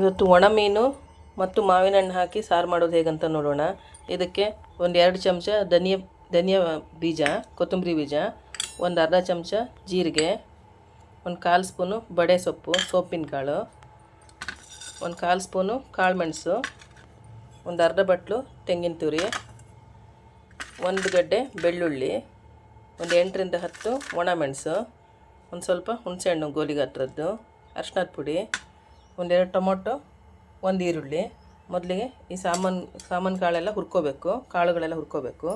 ಇವತ್ತು ಒಣ ಮೀನು ಮತ್ತು ಮಾವಿನ ಹಣ್ಣು ಹಾಕಿ ಸಾರು ಮಾಡೋದು ಹೇಗಂತ ನೋಡೋಣ. ಇದಕ್ಕೆ ಒಂದು ಎರಡು ಚಮಚ ಧನಿಯ, ಧನಿಯಾ ಬೀಜ, ಕೊತ್ತಂಬರಿ ಬೀಜ, ಒಂದು ಅರ್ಧ ಚಮಚ ಜೀರಿಗೆ, ಒಂದು ಕಾಲು ಸ್ಪೂನು ಬಡೆ ಸೊಪ್ಪು ಸೊಪ್ಪಿನ ಕಾಳು, ಒಂದು ಕಾಲು ಸ್ಪೂನು ಕಾಳು ಮೆಣಸು, ಒಂದು ಅರ್ಧ ಬಟ್ಲು ತೆಂಗಿನ ತುರಿ, ಒಂದು ಗಡ್ಡೆ ಬೆಳ್ಳುಳ್ಳಿ, ಒಂದು ಎಂಟರಿಂದ ಹತ್ತು ಒಣ ಮೆಣಸು, ಒಂದು ಸ್ವಲ್ಪ ಹುಣಸೆಹಣ್ಣು ಗೋಲಿಗೆ ಹತ್ರದ್ದು ಅರ್ಶಿನದ ಪುಡಿ ಒಂದೆರಡು ಟೊಮೊಟೊ ಒಂದು ಈರುಳ್ಳಿ. ಮೊದಲಿಗೆ ಈ ಸಾಮಾನು ಸಾಮಾನು ಕಾಳೆಲ್ಲ ಹುರ್ಕೋಬೇಕು ಕಾಳುಗಳೆಲ್ಲ ಹುರ್ಕೋಬೇಕು.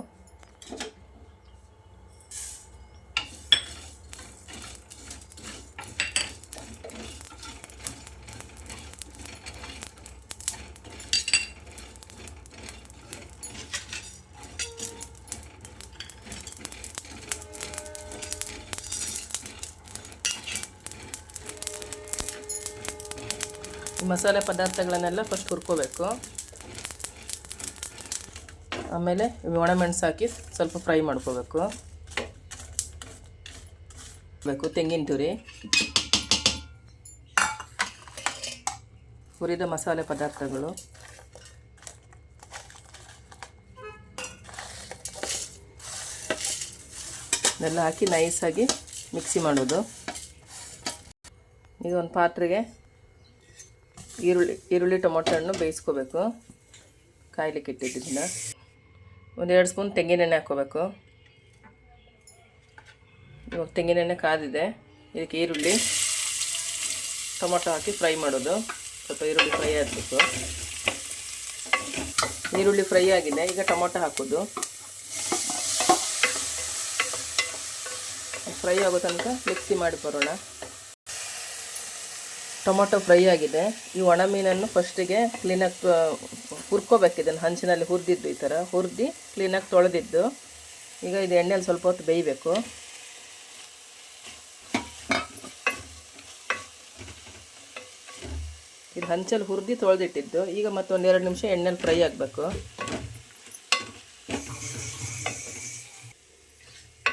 ಮಸಾಲೆ ಪದಾರ್ಥಗಳನ್ನೆಲ್ಲ ಫಸ್ಟ್ ಹುರ್ಕೋಬೇಕು. ಆಮೇಲೆ ಒಣಮೆಣಸು ಹಾಕಿ ಸ್ವಲ್ಪ ಫ್ರೈ ಮಾಡ್ಕೋಬೇಕು. ಬೇಕು ತೆಂಗಿನ ತುರಿ. ಹುರಿದ ಮಸಾಲೆ ಪದಾರ್ಥಗಳು. ಇದೆಲ್ಲ ಹಾಕಿ ನೈಸಾಗಿ ಮಿಕ್ಸಿ ಮಾಡೋದು. ಈಗ ಒಂದು ಪಾತ್ರೆಗೆ ಈರುಳ್ಳಿ ಈರುಳ್ಳಿ ಟೊಮೊಟೊ ಹಣ್ಣು ಬೇಯಿಸ್ಕೋಬೇಕು. ಕಾಯಲಿಕ್ಕೆ ಇಟ್ಟಿದ್ದನ್ನ ಒಂದೆರಡು ಸ್ಪೂನ್ ತೆಂಗಿನೆಣ್ಣೆ ಹಾಕ್ಕೋಬೇಕು ಇವಾಗ ತೆಂಗಿನೆಣ್ಣೆ ಕಾದಿದೆ. ಇದಕ್ಕೆ ಈರುಳ್ಳಿ, ಟೊಮೊಟೊ ಹಾಕಿ ಫ್ರೈ ಮಾಡೋದು. ಸ್ವಲ್ಪ ಈರುಳ್ಳಿ ಫ್ರೈ ಆಗಬೇಕು. ಈರುಳ್ಳಿ ಫ್ರೈ ಆಗಿದೆ. ಈಗ ಟೊಮೊಟೊ ಹಾಕೋದು. ಫ್ರೈ ಆಗೋ ತನಕ ಮಿಕ್ಸಿ ಮಾಡಿ ಬರೋಣ. ಟೊಮೊಟೊ ಫ್ರೈ ಆಗಿದೆ. ಈ ಒಣ ಮೀನನ್ನು ಫಸ್ಟಿಗೆ ಕ್ಲೀನಾಗಿ ಹುರ್ಕೋಬೇಕು ಇದನ್ನು. ಹಂಚಿನಲ್ಲಿ ಹುರಿದಿದ್ದು ಈ ಥರ ಹುರಿದು ಕ್ಲೀನಾಗಿ ತೊಳೆದಿದ್ದು. ಈಗ ಇದು ಎಣ್ಣೆಯಲ್ಲಿ ಸ್ವಲ್ಪ ಹೊತ್ತು ಬೇಯಬೇಕು. ಇದು ಹಂಚಲ್ಲಿ ಹುರಿದು ತೊಳೆದಿಟ್ಟಿದ್ದು. ಈಗ ಮತ್ತೊಂದೆರಡು ನಿಮಿಷ ಎಣ್ಣೆಲಿ ಫ್ರೈ ಆಗಬೇಕು.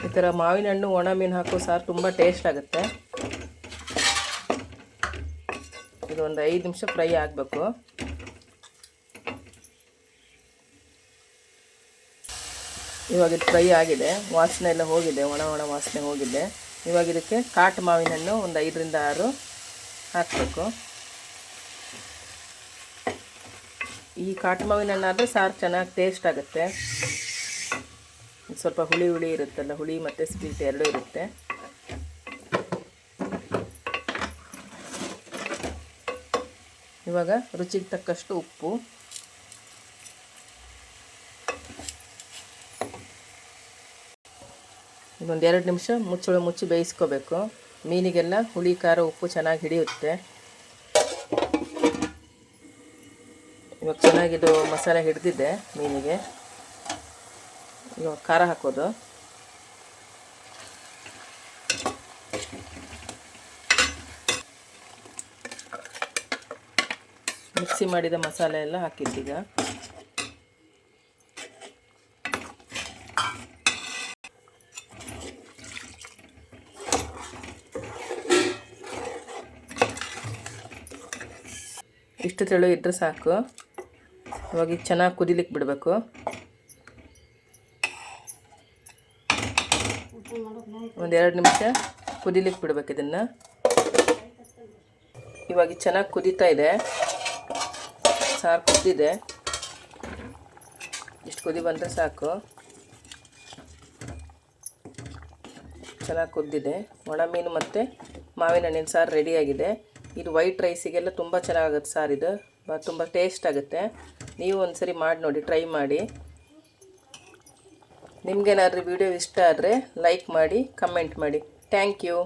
ಈ ಥರ ಮಾವಿನ ಹಣ್ಣು ಒಣ ಮೀನು ಹಾಕೋ ಸಾರು ತುಂಬ ಟೇಸ್ಟ್ ಆಗುತ್ತೆ ಇದು ಒಂದು ಐದು ನಿಮಿಷ ಫ್ರೈ ಆಗಬೇಕು. ಇವಾಗ ಇದು ಫ್ರೈ ಆಗಿದೆ. ವಾಸನೆ ಎಲ್ಲ ಹೋಗಿದೆ. ಒಣ ಒಣ ವಾಸನೆ ಹೋಗಿದೆ. ಇವಾಗ ಇದಕ್ಕೆ ಕಾಟು ಮಾವಿನ ಹಣ್ಣು ಒಂದು ಐದರಿಂದ ಆರು ಹಾಕಬೇಕು. ಈ ಕಾಟು ಮಾವಿನ ಹಣ್ಣು ಆದರೆ ಸಾರು ಚೆನ್ನಾಗಿ ಟೇಸ್ಟ್ ಆಗುತ್ತೆ. ಸ್ವಲ್ಪ ಹುಳಿ ಹುಳಿ ಇರುತ್ತಲ್ಲ, ಹುಳಿ ಮತ್ತು ಸ್ವೀಟ್ ಎರಡೂ ಇರುತ್ತೆ. ಇವಾಗ ರುಚಿಗೆ ತಕ್ಕಷ್ಟು ಉಪ್ಪು. ಇನ್ನೊಂದು ಎರಡು ನಿಮಿಷ ಮುಚ್ಚಳ ಮುಚ್ಚಿ ಬೇಯಿಸ್ಕೋಬೇಕು. ಮೀನಿಗೆಲ್ಲ ಹುಳಿ, ಖಾರ, ಉಪ್ಪು ಚೆನ್ನಾಗಿ ಹಿಡಿಯುತ್ತೆ. ಇವಾಗ ಚೆನ್ನಾಗಿದು ಮಸಾಲೆ ಹಿಡಿದಿದೆ ಮೀನಿಗೆ. ಇವಾಗ ಖಾರ ಹಾಕೋದು. ಮಿಕ್ಸಿ ಮಾಡಿದ ಮಸಾಲೆ ಎಲ್ಲ ಹಾಕಿದ್ದೀಗ. ಇಷ್ಟು ತೆಳು ಇದ್ದರೆ ಸಾಕು. ಇವಾಗ ಚೆನ್ನಾಗಿ ಕುದಿಲಿಕ್ಕೆ ಬಿಡಬೇಕು. ಒಂದೆರಡು ನಿಮಿಷ ಕುದಿಲಿಕ್ಕೆ ಬಿಡ್ಬೇಕು ಇದನ್ನು. ಇವಾಗ ಚೆನ್ನಾಗಿ ಕುದೀತಾ ಇದೆ. ಸಾರು ಕುದ್ದಿದೆ. ಇಷ್ಟು ಕುದಿ ಬಂದರೆ ಸಾಕು. ಚೆನ್ನಾಗಿ ಕುದ್ದಿದೆ. ಒಣ ಮೀನು ಮತ್ತು ಮಾವಿನ ಹಣ್ಣಿನ ಸಾರು ರೆಡಿಯಾಗಿದೆ ಇದು ವೈಟ್ ರೈಸಿಗೆಲ್ಲ ತುಂಬ ಚೆನ್ನಾಗುತ್ತೆ ಸಾರು ಇದು. ತುಂಬ ಟೇಸ್ಟ್ ಆಗುತ್ತೆ. ನೀವು ಒಂದು ಸರಿ ಮಾಡಿ ನೋಡಿ ಟ್ರೈ ಮಾಡಿ. ನಿಮಗೇನಾದ್ರೂ ವಿಡಿಯೋ ಇಷ್ಟ ಆದರೆ ಲೈಕ್ ಮಾಡಿ ಕಮೆಂಟ್ ಮಾಡಿ. Thank you